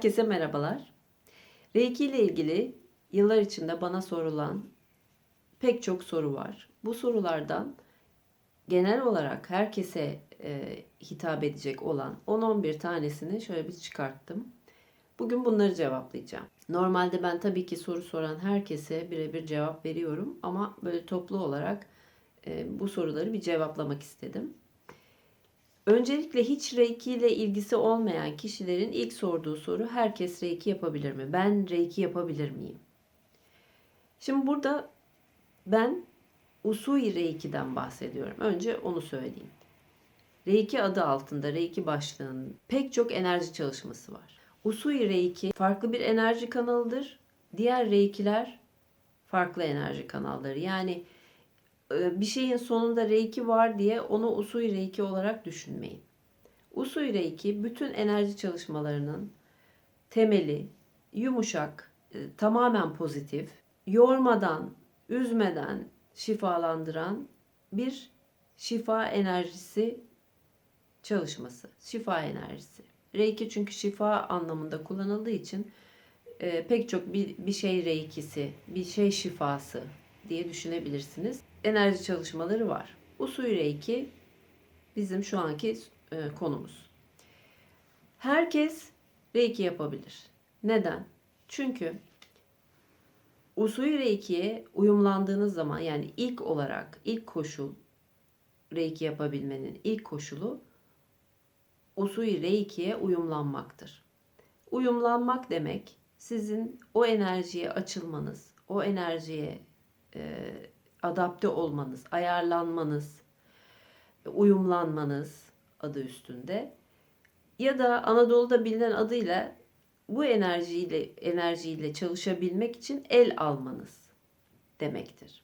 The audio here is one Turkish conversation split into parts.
Herkese merhabalar. Reiki ile ilgili yıllar içinde bana sorulan pek çok soru var. Bu sorulardan genel olarak herkese e, hitap edecek olan 10-11 tanesini şöyle bir çıkarttım. Bugün bunları cevaplayacağım. Normalde ben tabii ki soru soran herkese birebir cevap veriyorum ama böyle toplu olarak e, bu soruları bir cevaplamak istedim. Öncelikle hiç Reiki ile ilgisi olmayan kişilerin ilk sorduğu soru herkes Reiki yapabilir mi? Ben Reiki yapabilir miyim? Şimdi burada ben Usui Reiki'den bahsediyorum. Önce onu söyleyeyim. Reiki adı altında Reiki başlığının pek çok enerji çalışması var. Usui Reiki farklı bir enerji kanalıdır. Diğer Reiki'ler farklı enerji kanalları. Yani bir şeyin sonunda reiki var diye onu usui reiki olarak düşünmeyin. Usui reiki bütün enerji çalışmalarının temeli, yumuşak, e, tamamen pozitif, yormadan, üzmeden şifalandıran bir şifa enerjisi çalışması. Şifa enerjisi. Reiki çünkü şifa anlamında kullanıldığı için e, pek çok bir şey reikisi, bir şey şifası diye düşünebilirsiniz. Enerji çalışmaları var. Usui Reiki bizim şu anki e, konumuz. Herkes Reiki yapabilir. Neden? Çünkü Usui Reiki'ye uyumlandığınız zaman yani ilk olarak ilk koşul Reiki yapabilmenin ilk koşulu Usui Reiki'ye uyumlanmaktır. Uyumlanmak demek sizin o enerjiye açılmanız, o enerjiye e, adapte olmanız, ayarlanmanız, uyumlanmanız adı üstünde ya da Anadolu'da bilinen adıyla bu enerjiyle enerjiyle çalışabilmek için el almanız demektir.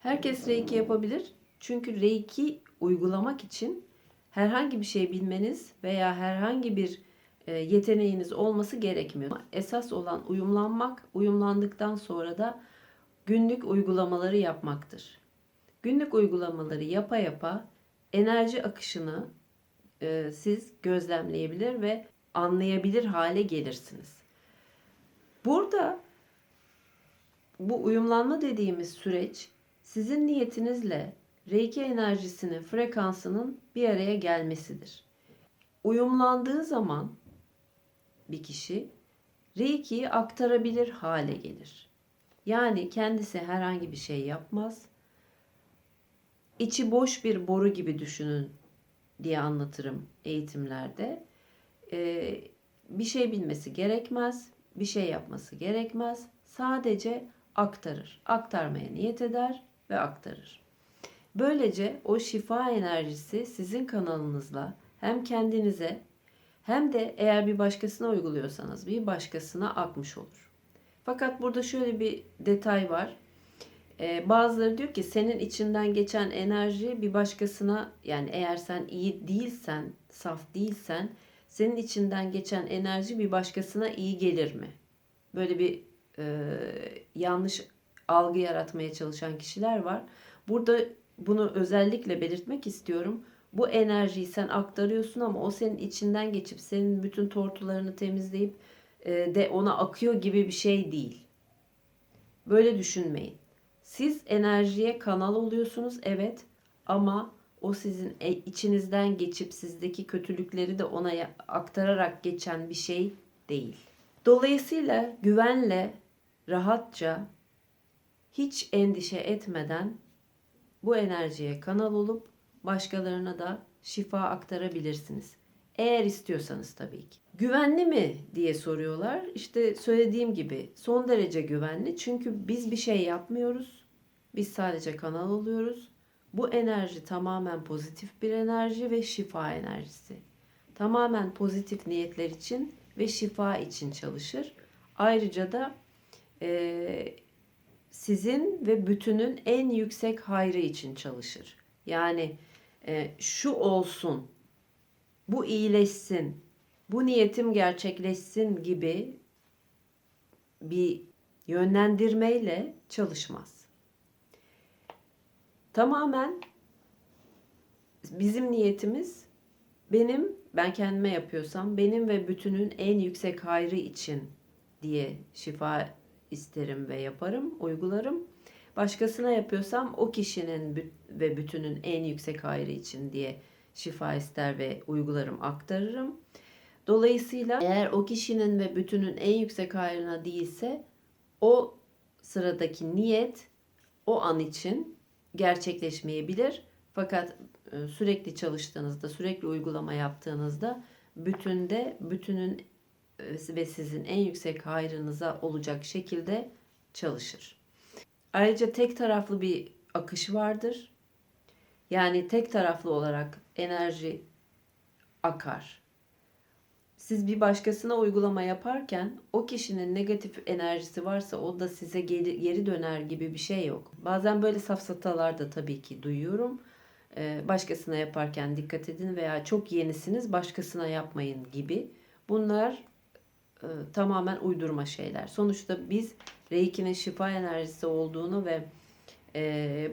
Herkes Reiki yapabilir. Çünkü Reiki uygulamak için herhangi bir şey bilmeniz veya herhangi bir e, yeteneğiniz olması gerekmiyor. Esas olan uyumlanmak, uyumlandıktan sonra da günlük uygulamaları yapmaktır. Günlük uygulamaları yapa yapa enerji akışını e, siz gözlemleyebilir ve anlayabilir hale gelirsiniz. Burada bu uyumlanma dediğimiz süreç sizin niyetinizle Reiki enerjisinin frekansının bir araya gelmesidir. Uyumlandığı zaman bir kişi Reiki'yi aktarabilir hale gelir. Yani kendisi herhangi bir şey yapmaz. İçi boş bir boru gibi düşünün diye anlatırım eğitimlerde. Ee, bir şey bilmesi gerekmez, bir şey yapması gerekmez. Sadece aktarır. Aktarmaya niyet eder ve aktarır. Böylece o şifa enerjisi sizin kanalınızla hem kendinize hem de eğer bir başkasına uyguluyorsanız bir başkasına akmış olur. Fakat burada şöyle bir detay var. Ee, bazıları diyor ki senin içinden geçen enerji bir başkasına yani eğer sen iyi değilsen, saf değilsen senin içinden geçen enerji bir başkasına iyi gelir mi? Böyle bir e, yanlış algı yaratmaya çalışan kişiler var. Burada bunu özellikle belirtmek istiyorum. Bu enerjiyi sen aktarıyorsun ama o senin içinden geçip senin bütün tortularını temizleyip de ona akıyor gibi bir şey değil. Böyle düşünmeyin. Siz enerjiye kanal oluyorsunuz evet ama o sizin e, içinizden geçip sizdeki kötülükleri de ona aktararak geçen bir şey değil. Dolayısıyla güvenle, rahatça, hiç endişe etmeden bu enerjiye kanal olup başkalarına da şifa aktarabilirsiniz. Eğer istiyorsanız tabii ki. Güvenli mi diye soruyorlar. İşte söylediğim gibi son derece güvenli. Çünkü biz bir şey yapmıyoruz. Biz sadece kanal oluyoruz. Bu enerji tamamen pozitif bir enerji ve şifa enerjisi. Tamamen pozitif niyetler için ve şifa için çalışır. Ayrıca da e, sizin ve bütünün en yüksek hayrı için çalışır. Yani e, şu olsun bu iyileşsin, bu niyetim gerçekleşsin gibi bir yönlendirmeyle çalışmaz. Tamamen bizim niyetimiz benim ben kendime yapıyorsam benim ve bütünün en yüksek hayrı için diye şifa isterim ve yaparım, uygularım. Başkasına yapıyorsam o kişinin ve bütünün en yüksek hayrı için diye şifa ister ve uygularım, aktarırım. Dolayısıyla eğer o kişinin ve bütünün en yüksek hayrına değilse o sıradaki niyet o an için gerçekleşmeyebilir. Fakat e, sürekli çalıştığınızda, sürekli uygulama yaptığınızda bütünde bütünün e, ve sizin en yüksek hayrınıza olacak şekilde çalışır. Ayrıca tek taraflı bir akış vardır. Yani tek taraflı olarak enerji akar. Siz bir başkasına uygulama yaparken o kişinin negatif enerjisi varsa o da size geri, geri döner gibi bir şey yok. Bazen böyle safsatalar da tabii ki duyuyorum. Ee, başkasına yaparken dikkat edin veya çok yenisiniz başkasına yapmayın gibi. Bunlar e, tamamen uydurma şeyler. Sonuçta biz Reiki'nin şifa enerjisi olduğunu ve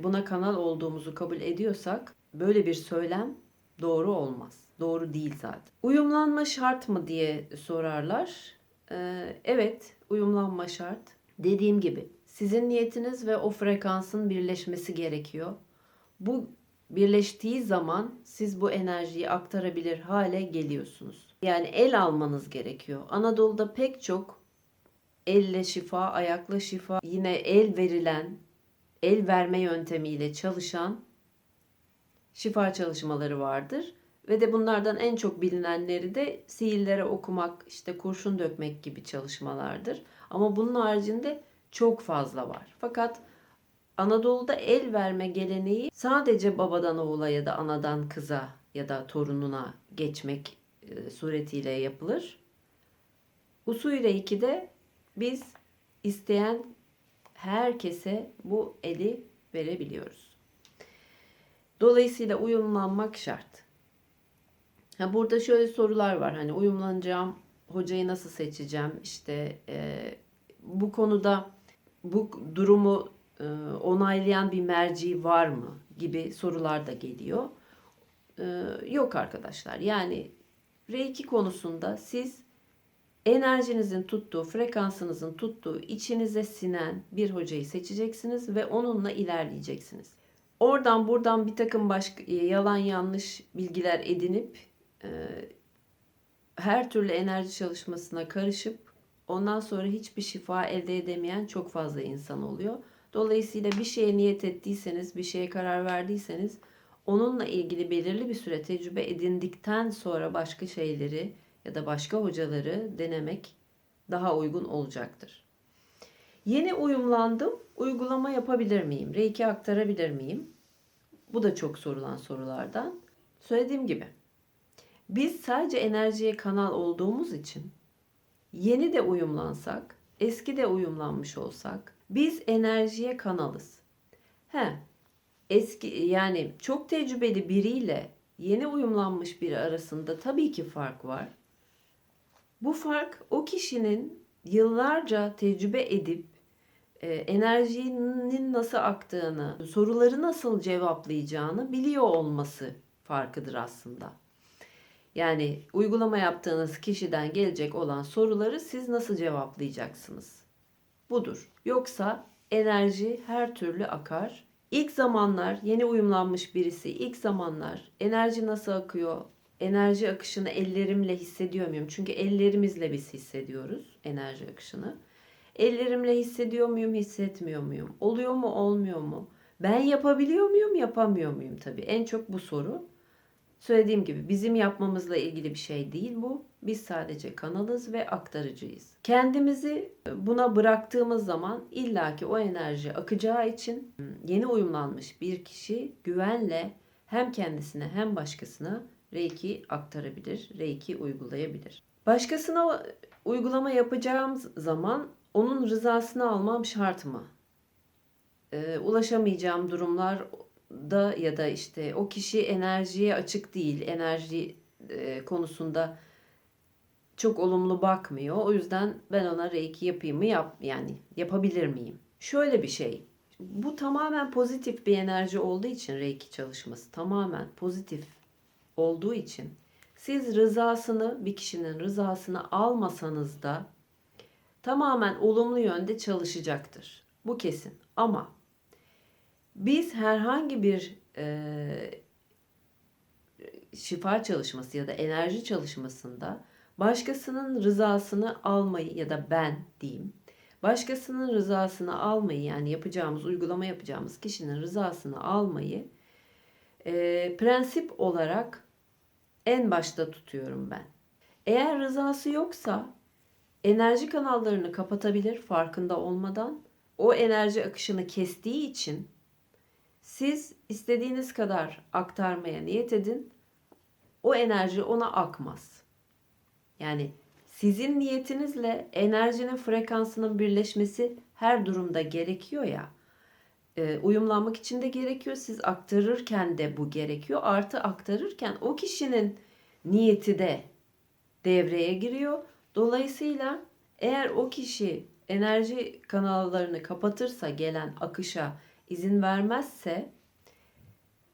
buna kanal olduğumuzu kabul ediyorsak böyle bir söylem doğru olmaz. Doğru değil zaten. Uyumlanma şart mı diye sorarlar. Evet, uyumlanma şart. Dediğim gibi sizin niyetiniz ve o frekansın birleşmesi gerekiyor. Bu birleştiği zaman siz bu enerjiyi aktarabilir hale geliyorsunuz. Yani el almanız gerekiyor. Anadolu'da pek çok elle şifa, ayakla şifa, yine el verilen, el verme yöntemiyle çalışan şifa çalışmaları vardır. Ve de bunlardan en çok bilinenleri de sihirlere okumak, işte kurşun dökmek gibi çalışmalardır. Ama bunun haricinde çok fazla var. Fakat Anadolu'da el verme geleneği sadece babadan oğula ya da anadan kıza ya da torununa geçmek e, suretiyle yapılır. Usulü 2'de biz isteyen herkese bu eli verebiliyoruz. Dolayısıyla uyumlanmak şart. Ha burada şöyle sorular var. Hani uyumlanacağım, hocayı nasıl seçeceğim? İşte e, bu konuda bu durumu e, onaylayan bir merci var mı gibi sorular da geliyor. E, yok arkadaşlar. Yani Reiki konusunda siz enerjinizin tuttuğu, frekansınızın tuttuğu, içinize sinen bir hocayı seçeceksiniz ve onunla ilerleyeceksiniz. Oradan buradan bir takım başka yalan yanlış bilgiler edinip e, her türlü enerji çalışmasına karışıp ondan sonra hiçbir şifa elde edemeyen çok fazla insan oluyor. Dolayısıyla bir şeye niyet ettiyseniz, bir şeye karar verdiyseniz onunla ilgili belirli bir süre tecrübe edindikten sonra başka şeyleri ya da başka hocaları denemek daha uygun olacaktır. Yeni uyumlandım. Uygulama yapabilir miyim? Reiki aktarabilir miyim? Bu da çok sorulan sorulardan. Söylediğim gibi biz sadece enerjiye kanal olduğumuz için yeni de uyumlansak, eski de uyumlanmış olsak biz enerjiye kanalız. He, eski yani çok tecrübeli biriyle yeni uyumlanmış biri arasında tabii ki fark var. Bu fark o kişinin yıllarca tecrübe edip e, enerjinin nasıl aktığını, soruları nasıl cevaplayacağını biliyor olması farkıdır aslında. Yani uygulama yaptığınız kişiden gelecek olan soruları siz nasıl cevaplayacaksınız? Budur. Yoksa enerji her türlü akar. İlk zamanlar yeni uyumlanmış birisi ilk zamanlar enerji nasıl akıyor? Enerji akışını ellerimle hissediyor muyum? Çünkü ellerimizle biz hissediyoruz enerji akışını. Ellerimle hissediyor muyum, hissetmiyor muyum? Oluyor mu, olmuyor mu? Ben yapabiliyor muyum, yapamıyor muyum tabii. En çok bu soru. Söylediğim gibi bizim yapmamızla ilgili bir şey değil bu. Biz sadece kanalız ve aktarıcıyız. Kendimizi buna bıraktığımız zaman illaki o enerji akacağı için yeni uyumlanmış bir kişi güvenle hem kendisine hem başkasına Reiki aktarabilir, Reiki uygulayabilir. Başkasına uygulama yapacağım zaman onun rızasını almam şart mı? Ee, ulaşamayacağım durumlar da ya da işte o kişi enerjiye açık değil, enerji e, konusunda çok olumlu bakmıyor. O yüzden ben ona reiki yapayım mı yap yani yapabilir miyim? Şöyle bir şey. Bu tamamen pozitif bir enerji olduğu için reiki çalışması tamamen pozitif olduğu için Siz rızasını, bir kişinin rızasını almasanız da tamamen olumlu yönde çalışacaktır. Bu kesin. Ama biz herhangi bir e, şifa çalışması ya da enerji çalışmasında başkasının rızasını almayı ya da ben diyeyim başkasının rızasını almayı yani yapacağımız uygulama yapacağımız kişinin rızasını almayı e, prensip olarak en başta tutuyorum ben. Eğer rızası yoksa enerji kanallarını kapatabilir farkında olmadan. O enerji akışını kestiği için siz istediğiniz kadar aktarmaya niyet edin. O enerji ona akmaz. Yani sizin niyetinizle enerjinin frekansının birleşmesi her durumda gerekiyor ya. E, uyumlanmak için de gerekiyor. Siz aktarırken de bu gerekiyor. Artı aktarırken o kişinin niyeti de devreye giriyor. Dolayısıyla eğer o kişi enerji kanallarını kapatırsa gelen akışa izin vermezse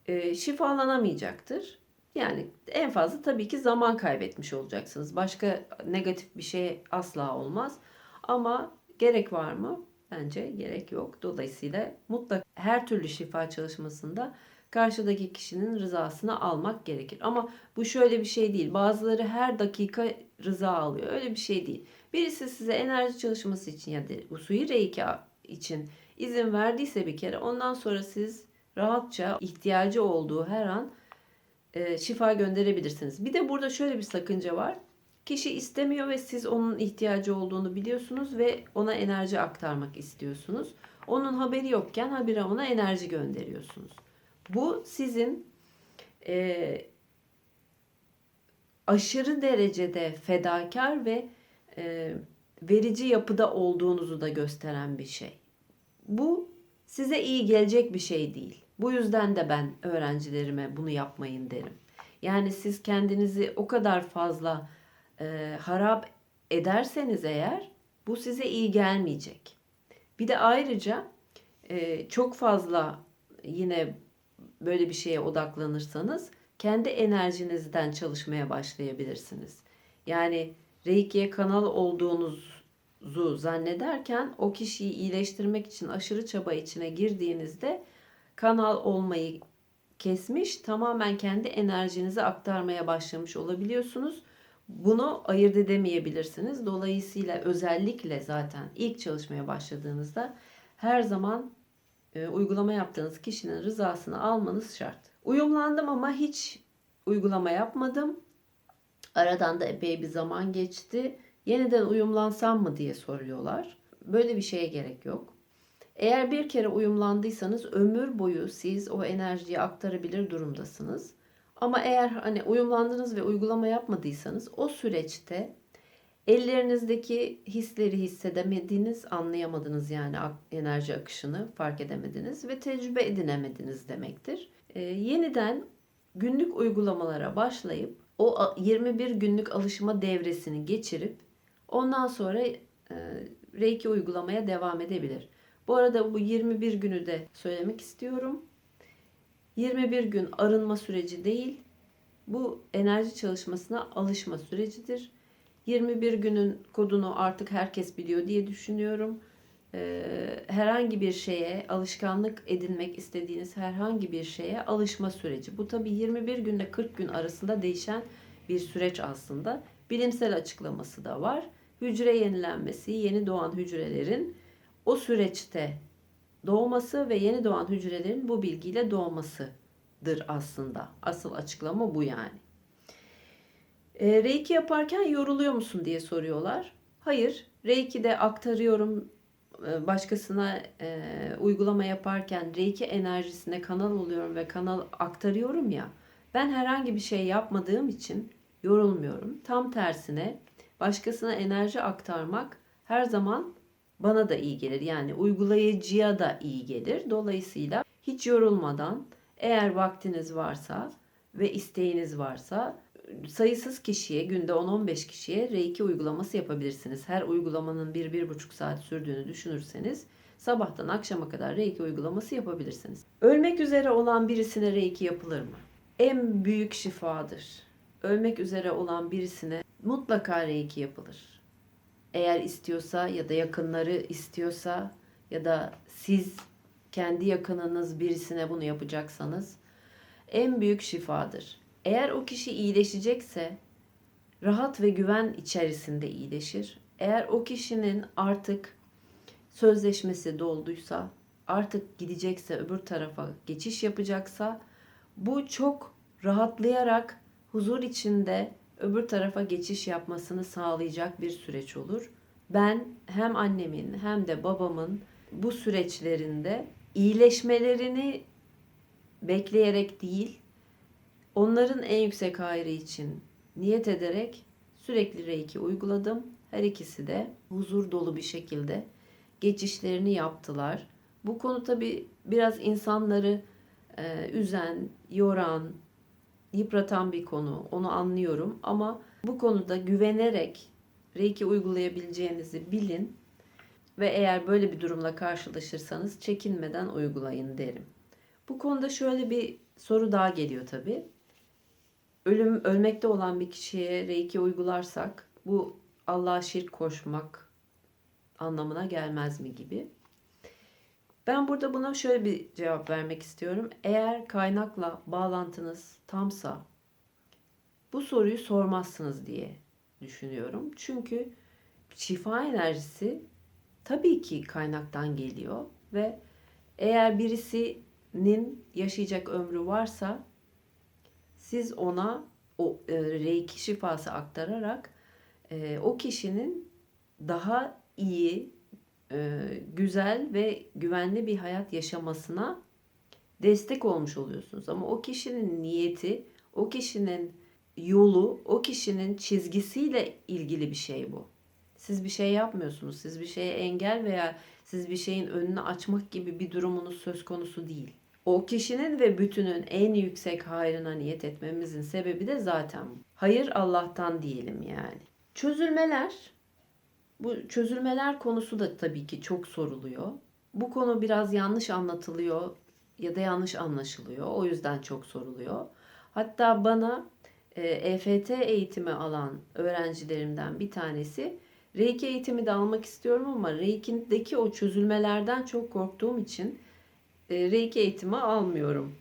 e, şifalanamayacaktır. Yani en fazla tabii ki zaman kaybetmiş olacaksınız. Başka negatif bir şey asla olmaz. Ama gerek var mı? Bence gerek yok. Dolayısıyla mutlaka her türlü şifa çalışmasında karşıdaki kişinin rızasını almak gerekir. Ama bu şöyle bir şey değil. Bazıları her dakika rıza alıyor. Öyle bir şey değil. Birisi size enerji çalışması için ya da usuyi reiki için izin verdiyse bir kere ondan sonra siz rahatça ihtiyacı olduğu her an e, şifa gönderebilirsiniz. Bir de burada şöyle bir sakınca var. Kişi istemiyor ve siz onun ihtiyacı olduğunu biliyorsunuz ve ona enerji aktarmak istiyorsunuz. Onun haberi yokken habire ona enerji gönderiyorsunuz. Bu sizin e, aşırı derecede fedakar ve e, verici yapıda olduğunuzu da gösteren bir şey. Bu size iyi gelecek bir şey değil. Bu yüzden de ben öğrencilerime bunu yapmayın derim. Yani siz kendinizi o kadar fazla e, harap ederseniz eğer bu size iyi gelmeyecek. Bir de ayrıca e, çok fazla yine böyle bir şeye odaklanırsanız kendi enerjinizden çalışmaya başlayabilirsiniz. Yani Reiki'ye kanal olduğunuzu zannederken o kişiyi iyileştirmek için aşırı çaba içine girdiğinizde kanal olmayı kesmiş, tamamen kendi enerjinizi aktarmaya başlamış olabiliyorsunuz. Bunu ayırt edemeyebilirsiniz. Dolayısıyla özellikle zaten ilk çalışmaya başladığınızda her zaman e, uygulama yaptığınız kişinin rızasını almanız şart. Uyumlandım ama hiç uygulama yapmadım. Aradan da epey bir zaman geçti. Yeniden uyumlansam mı diye soruyorlar. Böyle bir şeye gerek yok. Eğer bir kere uyumlandıysanız ömür boyu siz o enerjiyi aktarabilir durumdasınız. Ama eğer hani uyumlandınız ve uygulama yapmadıysanız o süreçte ellerinizdeki hisleri hissedemediniz, anlayamadınız yani enerji akışını fark edemediniz ve tecrübe edinemediniz demektir. Ee, yeniden günlük uygulamalara başlayıp o 21 günlük alışma devresini geçirip ondan sonra e, Reiki uygulamaya devam edebilir. Bu arada bu 21 günü de söylemek istiyorum. 21 gün arınma süreci değil. Bu enerji çalışmasına alışma sürecidir. 21 günün kodunu artık herkes biliyor diye düşünüyorum. Ee, herhangi bir şeye alışkanlık edinmek istediğiniz herhangi bir şeye alışma süreci. Bu tabi 21 günle 40 gün arasında değişen bir süreç aslında. Bilimsel açıklaması da var. Hücre yenilenmesi, yeni doğan hücrelerin o süreçte doğması ve yeni doğan hücrelerin bu bilgiyle doğmasıdır aslında. Asıl açıklama bu yani. E, Reiki yaparken yoruluyor musun diye soruyorlar. Hayır, Reiki'de aktarıyorum e, başkasına e, uygulama yaparken Reiki enerjisine kanal oluyorum ve kanal aktarıyorum ya. Ben herhangi bir şey yapmadığım için yorulmuyorum. Tam tersine başkasına enerji aktarmak her zaman bana da iyi gelir. Yani uygulayıcıya da iyi gelir. Dolayısıyla hiç yorulmadan eğer vaktiniz varsa ve isteğiniz varsa sayısız kişiye günde 10-15 kişiye Reiki uygulaması yapabilirsiniz. Her uygulamanın 1-1,5 saat sürdüğünü düşünürseniz sabahtan akşama kadar Reiki uygulaması yapabilirsiniz. Ölmek üzere olan birisine Reiki yapılır mı? En büyük şifadır. ölmek üzere olan birisine mutlaka reiki yapılır. Eğer istiyorsa ya da yakınları istiyorsa ya da siz kendi yakınınız birisine bunu yapacaksanız en büyük şifadır. Eğer o kişi iyileşecekse rahat ve güven içerisinde iyileşir. Eğer o kişinin artık sözleşmesi dolduysa, artık gidecekse öbür tarafa geçiş yapacaksa bu çok rahatlayarak huzur içinde öbür tarafa geçiş yapmasını sağlayacak bir süreç olur. Ben hem annemin hem de babamın bu süreçlerinde iyileşmelerini bekleyerek değil, onların en yüksek hayrı için niyet ederek sürekli reiki uyguladım. Her ikisi de huzur dolu bir şekilde geçişlerini yaptılar. Bu konu tabi biraz insanları e, üzen, yoran, yıpratan bir konu. Onu anlıyorum ama bu konuda güvenerek reiki uygulayabileceğinizi bilin ve eğer böyle bir durumla karşılaşırsanız çekinmeden uygulayın derim. Bu konuda şöyle bir soru daha geliyor tabi. Ölüm ölmekte olan bir kişiye reiki uygularsak bu Allah'a şirk koşmak anlamına gelmez mi gibi. Ben burada buna şöyle bir cevap vermek istiyorum. Eğer kaynakla bağlantınız tamsa bu soruyu sormazsınız diye düşünüyorum. Çünkü şifa enerjisi tabii ki kaynaktan geliyor ve eğer birisinin yaşayacak ömrü varsa siz ona o e, reiki şifası aktararak e, o kişinin daha iyi, güzel ve güvenli bir hayat yaşamasına destek olmuş oluyorsunuz. Ama o kişinin niyeti, o kişinin yolu, o kişinin çizgisiyle ilgili bir şey bu. Siz bir şey yapmıyorsunuz. Siz bir şeye engel veya siz bir şeyin önünü açmak gibi bir durumunuz söz konusu değil. O kişinin ve bütünün en yüksek hayrına niyet etmemizin sebebi de zaten bu. Hayır Allah'tan diyelim yani. Çözülmeler bu çözülmeler konusu da tabii ki çok soruluyor. Bu konu biraz yanlış anlatılıyor ya da yanlış anlaşılıyor. O yüzden çok soruluyor. Hatta bana e, EFT eğitimi alan öğrencilerimden bir tanesi Reiki eğitimi de almak istiyorum ama Reiki'deki o çözülmelerden çok korktuğum için e, Reiki eğitimi almıyorum.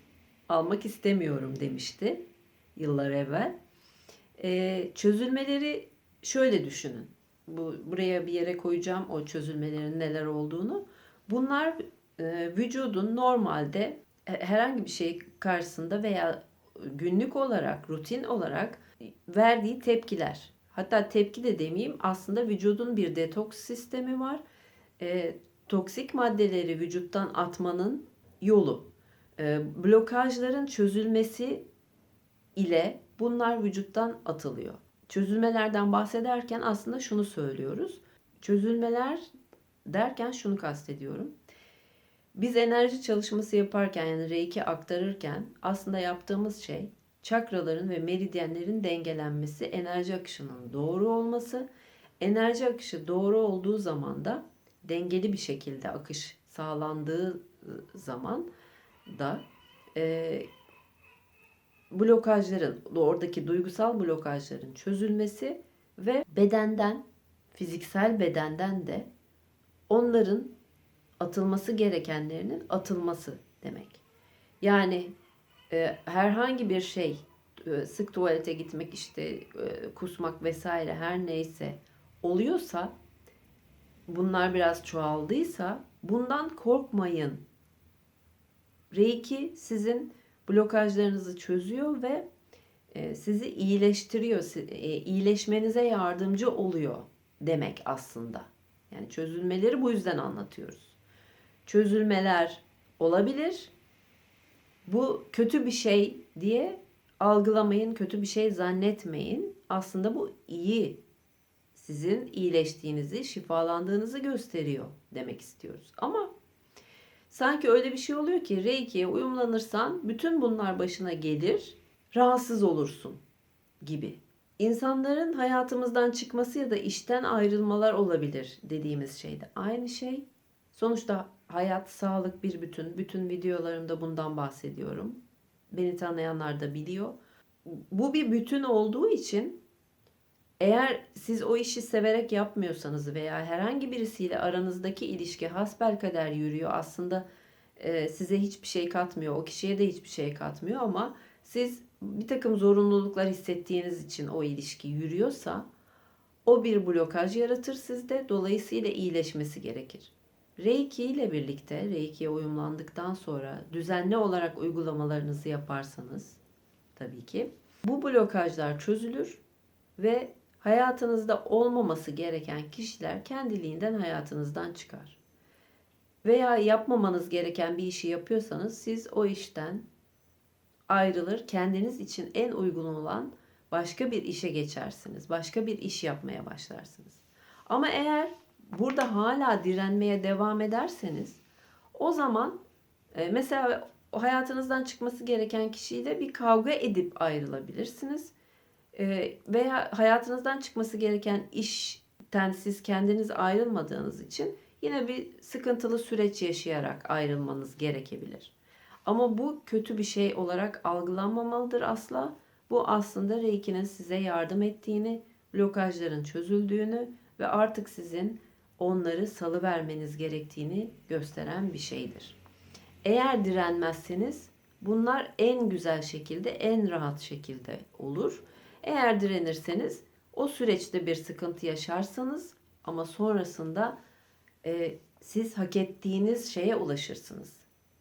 Almak istemiyorum demişti yıllar evvel. E, çözülmeleri şöyle düşünün. Bu buraya bir yere koyacağım o çözülmelerin neler olduğunu. Bunlar e, vücudun normalde herhangi bir şey karşısında veya günlük olarak, rutin olarak verdiği tepkiler. Hatta tepki de demeyeyim aslında vücudun bir detoks sistemi var. E, toksik maddeleri vücuttan atmanın yolu. E, blokajların çözülmesi ile bunlar vücuttan atılıyor. Çözülmelerden bahsederken aslında şunu söylüyoruz. Çözülmeler derken şunu kastediyorum. Biz enerji çalışması yaparken yani reiki aktarırken aslında yaptığımız şey çakraların ve meridyenlerin dengelenmesi, enerji akışının doğru olması. Enerji akışı doğru olduğu zaman da dengeli bir şekilde akış sağlandığı zaman da e, blokajların, oradaki duygusal blokajların çözülmesi ve bedenden, fiziksel bedenden de onların atılması gerekenlerinin atılması demek. Yani e, herhangi bir şey, e, sık tuvalete gitmek, işte e, kusmak vesaire her neyse oluyorsa, bunlar biraz çoğaldıysa bundan korkmayın. Reiki sizin blokajlarınızı çözüyor ve e, sizi iyileştiriyor, e, iyileşmenize yardımcı oluyor demek aslında. Yani çözülmeleri bu yüzden anlatıyoruz. Çözülmeler olabilir. Bu kötü bir şey diye algılamayın, kötü bir şey zannetmeyin. Aslında bu iyi. Sizin iyileştiğinizi, şifalandığınızı gösteriyor demek istiyoruz. Ama Sanki öyle bir şey oluyor ki Reiki'ye uyumlanırsan bütün bunlar başına gelir, rahatsız olursun gibi. İnsanların hayatımızdan çıkması ya da işten ayrılmalar olabilir dediğimiz şeyde aynı şey. Sonuçta hayat, sağlık bir bütün. Bütün videolarımda bundan bahsediyorum. Beni tanıyanlar da biliyor. bu bir bütün olduğu için eğer siz o işi severek yapmıyorsanız veya herhangi birisiyle aranızdaki ilişki hasbelkader yürüyor aslında e, size hiçbir şey katmıyor, o kişiye de hiçbir şey katmıyor ama siz bir takım zorunluluklar hissettiğiniz için o ilişki yürüyorsa o bir blokaj yaratır sizde. Dolayısıyla iyileşmesi gerekir. Reiki ile birlikte Reiki'ye uyumlandıktan sonra düzenli olarak uygulamalarınızı yaparsanız tabii ki bu blokajlar çözülür ve hayatınızda olmaması gereken kişiler kendiliğinden hayatınızdan çıkar. Veya yapmamanız gereken bir işi yapıyorsanız siz o işten ayrılır, kendiniz için en uygun olan başka bir işe geçersiniz. Başka bir iş yapmaya başlarsınız. Ama eğer burada hala direnmeye devam ederseniz o zaman e, mesela hayatınızdan çıkması gereken kişiyle bir kavga edip ayrılabilirsiniz. E, veya hayatınızdan çıkması gereken işten siz kendiniz ayrılmadığınız için yine bir sıkıntılı süreç yaşayarak ayrılmanız gerekebilir. Ama bu kötü bir şey olarak algılanmamalıdır asla. Bu aslında Reiki'nin size yardım ettiğini, blokajların çözüldüğünü ve artık sizin onları salı vermeniz gerektiğini gösteren bir şeydir. Eğer direnmezseniz bunlar en güzel şekilde, en rahat şekilde olur. Eğer direnirseniz o süreçte bir sıkıntı yaşarsanız ama sonrasında e, siz hak ettiğiniz şeye ulaşırsınız.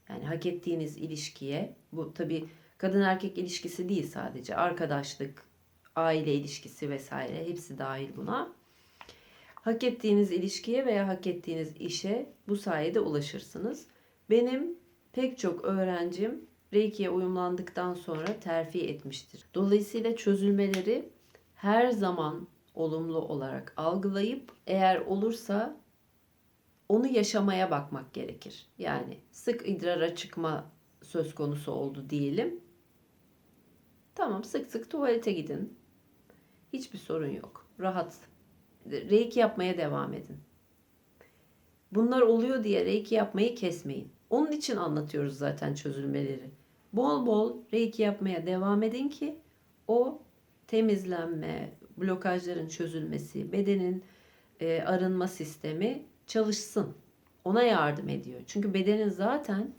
Yani hak ettiğiniz ilişkiye, bu tabi kadın erkek ilişkisi değil sadece, arkadaşlık, aile ilişkisi vesaire hepsi dahil buna. Hak ettiğiniz ilişkiye veya hak ettiğiniz işe bu sayede ulaşırsınız. Benim pek çok öğrencim Reiki'ye uyumlandıktan sonra terfi etmiştir. Dolayısıyla çözülmeleri her zaman olumlu olarak algılayıp eğer olursa onu yaşamaya bakmak gerekir. Yani sık idrara çıkma söz konusu oldu diyelim. Tamam sık sık tuvalete gidin. Hiçbir sorun yok. Rahat. Reiki yapmaya devam edin. Bunlar oluyor diye reiki yapmayı kesmeyin. Onun için anlatıyoruz zaten çözülmeleri. Bol bol reiki yapmaya devam edin ki o temizlenme, blokajların çözülmesi, bedenin e, arınma sistemi çalışsın. Ona yardım ediyor. Çünkü bedenin zaten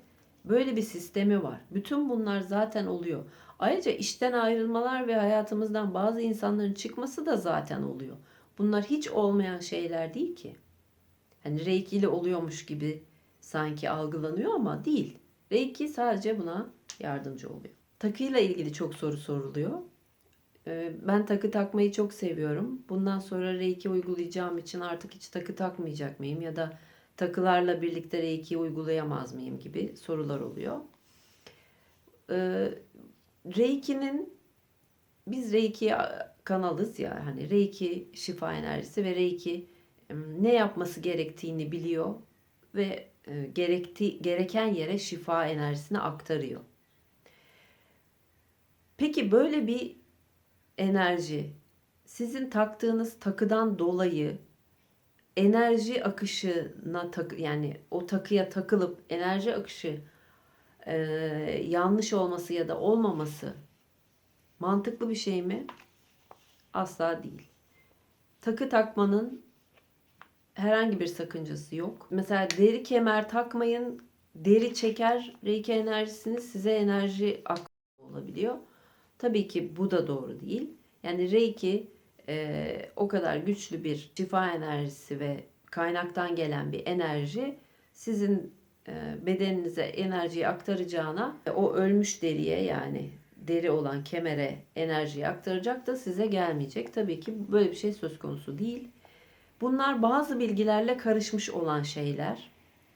böyle bir sistemi var. Bütün bunlar zaten oluyor. Ayrıca işten ayrılmalar ve hayatımızdan bazı insanların çıkması da zaten oluyor. Bunlar hiç olmayan şeyler değil ki. Hani Reiki ile oluyormuş gibi sanki algılanıyor ama değil. Reiki sadece buna yardımcı oluyor. Takıyla ilgili çok soru soruluyor. Ee, ben takı takmayı çok seviyorum. Bundan sonra Reiki uygulayacağım için artık hiç takı takmayacak mıyım ya da takılarla birlikte Reiki uygulayamaz mıyım gibi sorular oluyor. Ee, Reiki'nin biz Reiki kanalız ya hani Reiki şifa enerjisi ve Reiki ne yapması gerektiğini biliyor ve e, gerekti, gereken yere şifa enerjisini aktarıyor. Peki böyle bir enerji sizin taktığınız takıdan dolayı enerji akışına tak yani o takıya takılıp enerji akışı e, yanlış olması ya da olmaması mantıklı bir şey mi? Asla değil. Takı takmanın herhangi bir sakıncası yok. Mesela deri kemer takmayın. Deri çeker reiki enerjisini size enerji olabiliyor. Tabii ki bu da doğru değil. Yani reiki e, o kadar güçlü bir şifa enerjisi ve kaynaktan gelen bir enerji sizin e, bedeninize enerjiyi aktaracağına o ölmüş deriye yani deri olan kemere enerjiyi aktaracak da size gelmeyecek. Tabii ki böyle bir şey söz konusu değil. Bunlar bazı bilgilerle karışmış olan şeyler.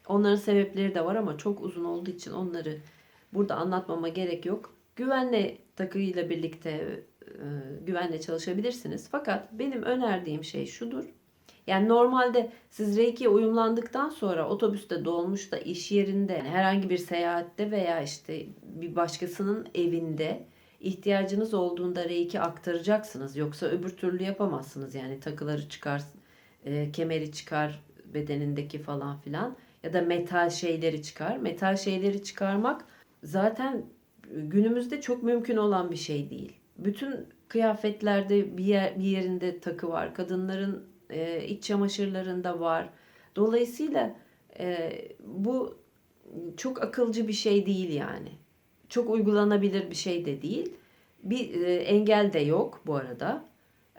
Onların sebepleri de var ama çok uzun olduğu için onları burada anlatmama gerek yok. Güvenle takıyla birlikte e, güvenle çalışabilirsiniz. Fakat benim önerdiğim şey şudur. Yani normalde siz Reiki'ye uyumlandıktan sonra otobüste, dolmuşta, iş yerinde, herhangi bir seyahatte veya işte bir başkasının evinde ihtiyacınız olduğunda Reiki aktaracaksınız. Yoksa öbür türlü yapamazsınız. Yani takıları çıkar, e, kemeri çıkar bedenindeki falan filan ya da metal şeyleri çıkar. Metal şeyleri çıkarmak zaten günümüzde çok mümkün olan bir şey değil. bütün kıyafetlerde bir yer bir yerinde takı var. Kadınların e, iç çamaşırlarında var. Dolayısıyla e, bu çok akılcı bir şey değil yani. Çok uygulanabilir bir şey de değil. Bir e, engel de yok bu arada.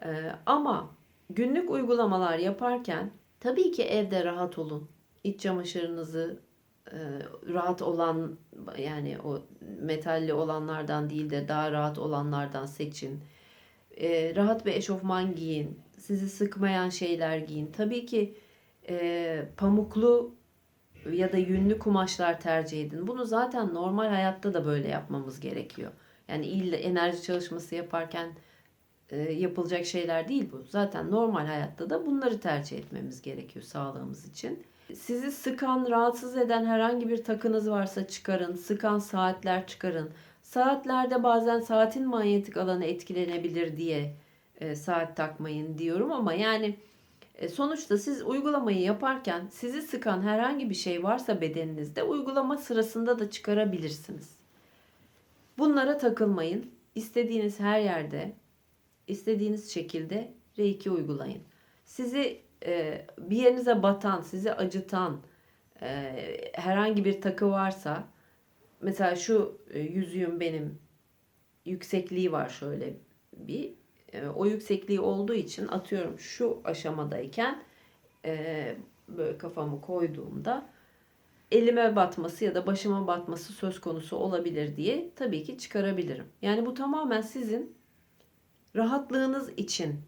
E, ama günlük uygulamalar yaparken tabii ki evde rahat olun. İç çamaşırınızı rahat olan yani o metalli olanlardan değil de daha rahat olanlardan seçin. E, rahat bir eşofman giyin. Sizi sıkmayan şeyler giyin. Tabii ki e, pamuklu ya da yünlü kumaşlar tercih edin. Bunu zaten normal hayatta da böyle yapmamız gerekiyor. Yani illa enerji çalışması yaparken e, yapılacak şeyler değil bu. Zaten normal hayatta da bunları tercih etmemiz gerekiyor sağlığımız için. Sizi sıkan, rahatsız eden herhangi bir takınız varsa çıkarın. Sıkan saatler çıkarın. Saatlerde bazen saatin manyetik alanı etkilenebilir diye e, saat takmayın diyorum ama yani e, sonuçta siz uygulamayı yaparken sizi sıkan herhangi bir şey varsa bedeninizde uygulama sırasında da çıkarabilirsiniz. Bunlara takılmayın. İstediğiniz her yerde, istediğiniz şekilde Reiki uygulayın. Sizi e, bir yerinize batan, sizi acıtan e, herhangi bir takı varsa mesela şu e, yüzüğüm benim yüksekliği var şöyle bir o yüksekliği olduğu için atıyorum şu aşamadayken böyle kafamı koyduğumda elime batması ya da başıma batması söz konusu olabilir diye tabii ki çıkarabilirim. Yani bu tamamen sizin rahatlığınız için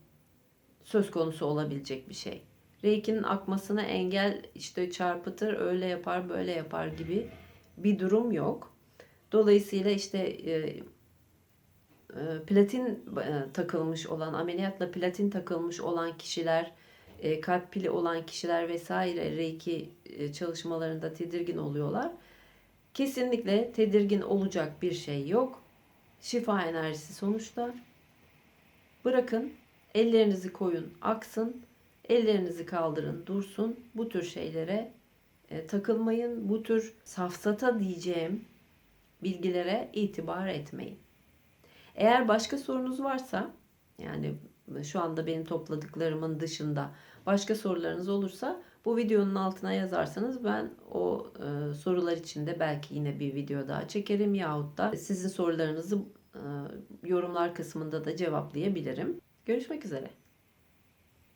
söz konusu olabilecek bir şey. Reiki'nin akmasına engel işte çarpıtır, öyle yapar, böyle yapar gibi bir durum yok. Dolayısıyla işte e, e, platin e, takılmış olan, ameliyatla platin takılmış olan kişiler, e, kalp pili olan kişiler vesaire Reiki çalışmalarında tedirgin oluyorlar. Kesinlikle tedirgin olacak bir şey yok. Şifa enerjisi sonuçta. Bırakın, ellerinizi koyun, aksın. Ellerinizi kaldırın, dursun. Bu tür şeylere e, takılmayın. Bu tür safsata diyeceğim bilgilere itibar etmeyin. Eğer başka sorunuz varsa yani şu anda benim topladıklarımın dışında başka sorularınız olursa bu videonun altına yazarsanız ben o e, sorular için de belki yine bir video daha çekerim yahut da sizin sorularınızı e, yorumlar kısmında da cevaplayabilirim. Görüşmek üzere.